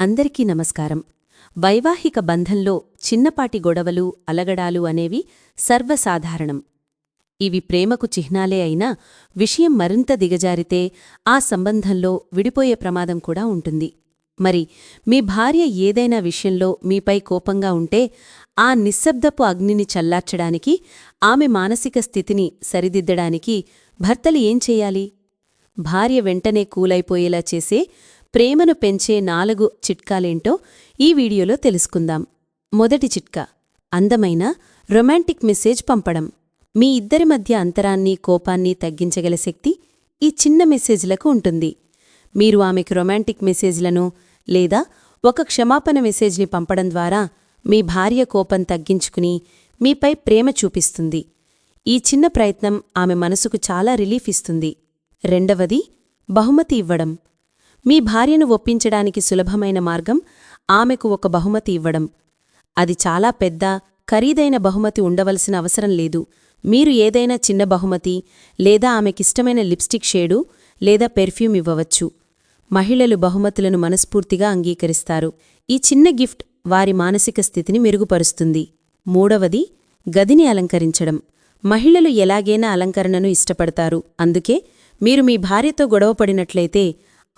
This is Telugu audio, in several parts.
అందరికీ నమస్కారం. వైవాహిక బంధంలో చిన్నపాటి గొడవలు అలగడాలు అనేవి సర్వసాధారణం. ఇవి ప్రేమకు చిహ్నాలే అయినా విషయం మరింత దిగజారితే ఆ సంబంధంలో విడిపోయే ప్రమాదం కూడా ఉంటుంది. మరి మీ భార్య ఏదైనా విషయంలో మీపై కోపంగా ఉంటే ఆ నిశ్శబ్దపు అగ్నిని చల్లార్చడానికి ఆమె మానసిక స్థితిని సరిదిద్దడానికి భర్తలు ఏం చెయ్యాలి భార్య వెంటనే కూలైపోయేలా చేసే ప్రేమను పెంచే నాలుగు చిట్కాలేంటో ఈ వీడియోలో తెలుసుకుందాం. మొదటి చిట్కా అందమైన రొమాంటిక్ మెసేజ్ పంపడం. మీ ఇద్దరి మధ్య అంతరాన్ని కోపాన్ని తగ్గించగల శక్తి ఈ చిన్న మెసేజ్లకు ఉంటుంది. మీరు ఆమెకు రొమాంటిక్ మెసేజ్లను లేదా ఒక క్షమాపణ మెసేజ్ని పంపడం ద్వారా మీ భార్య కోపం తగ్గించుకుని మీపై ప్రేమ చూపిస్తుంది. ఈ చిన్న ప్రయత్నం ఆమె మనసుకు చాలా రిలీఫ్ ఇస్తుంది. రెండవది బహుమతి ఇవ్వడం. మీ భార్యను ఒప్పించడానికి సులభమైన మార్గం ఆమెకు ఒక బహుమతి ఇవ్వడం. అది చాలా పెద్ద ఖరీదైన బహుమతి ఉండవలసిన అవసరం లేదు. మీరు ఏదైనా చిన్న బహుమతి లేదా ఆమెకిష్టమైన లిప్స్టిక్ షేడు లేదా పెర్ఫ్యూమ్ ఇవ్వవచ్చు. మహిళలు బహుమతులను మనస్ఫూర్తిగా అంగీకరిస్తారు. ఈ చిన్న గిఫ్ట్ వారి మానసిక స్థితిని మెరుగుపరుస్తుంది. మూడవది గదిని అలంకరించడం. మహిళలు ఎలాగైనా అలంకరణను ఇష్టపడతారు. అందుకే మీరు మీ భార్యతో గొడవపడినట్లయితే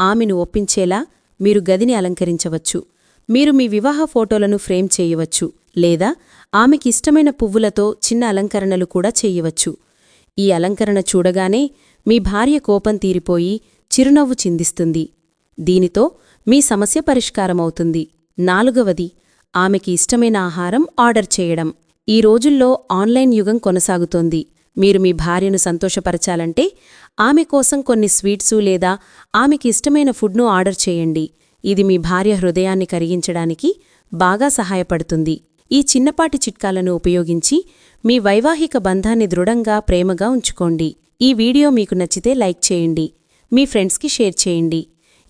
ఆమెను ఒప్పించేలా మీరు గదిని అలంకరించవచ్చు. మీరు మీ వివాహ ఫోటోలను ఫ్రేమ్ చేయవచ్చు లేదా ఆమెకి ఇష్టమైన పువ్వులతో చిన్న అలంకరణలు కూడా చేయవచ్చు. ఈ అలంకరణ చూడగానే మీ భార్య కోపం తీరిపోయి చిరునవ్వు చిందిస్తుంది. దీనితో మీ సమస్య పరిష్కారమవుతుంది. నాలుగవది ఆమెకి ఇష్టమైన ఆహారం ఆర్డర్ చేయడం. ఈ రోజుల్లో ఆన్లైన్ యుగం కొనసాగుతోంది. మీరు మీ భార్యను సంతోషపరచాలంటే ఆమె కోసం కొన్ని స్వీట్సు లేదా ఆమెకి ఇష్టమైన ఫుడ్ను ఆర్డర్ చేయండి. ఇది మీ భార్య హృదయాన్ని కరిగించడానికి బాగా సహాయపడుతుంది. ఈ చిన్నపాటి చిట్కాలను ఉపయోగించి మీ వైవాహిక బంధాన్ని దృఢంగా ప్రేమగా ఉంచుకోండి. ఈ వీడియో మీకు నచ్చితే లైక్ చేయండి. మీ ఫ్రెండ్స్కి షేర్ చేయండి.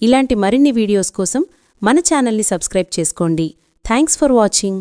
ఇలాంటి మరిన్ని వీడియోస్ కోసం మన ఛానల్ని సబ్స్క్రైబ్ చేసుకోండి. Thanks for watching.